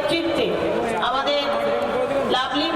নেতৃত্বে আমাদের lovely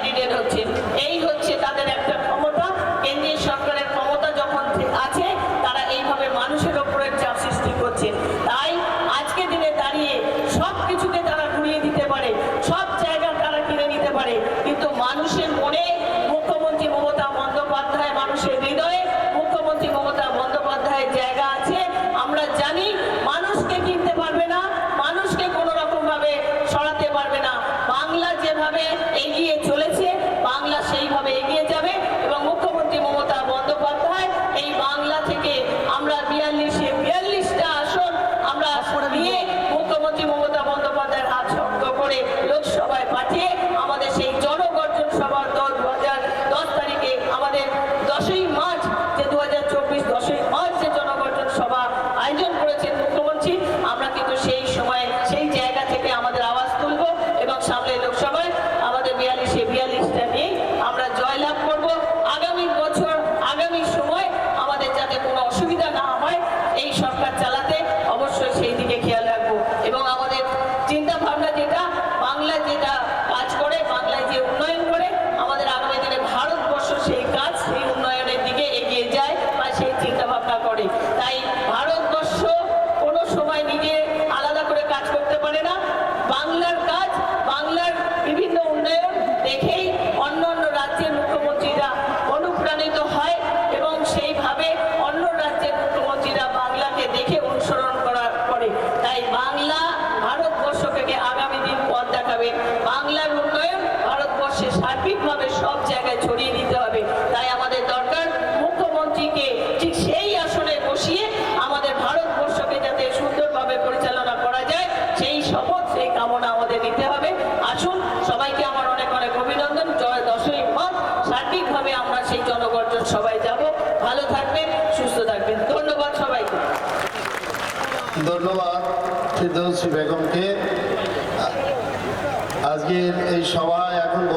candidate হচ্ছে। এই হচ্ছে তাদের একটা শপথ, সেই কামনা আমাদের নিতে হবে। আসুন, সবাইকে আমার অনেক অনেক অভিনন্দন। জয় দশই মত সার্বিকভাবে আমরা সেই জনগর্জন সবাই যাব। ভালো থাকবেন, সুস্থ থাকবেন। ধন্যবাদ সবাইকে। ধন্যবাদ বেগমকে। আজকের এই সভা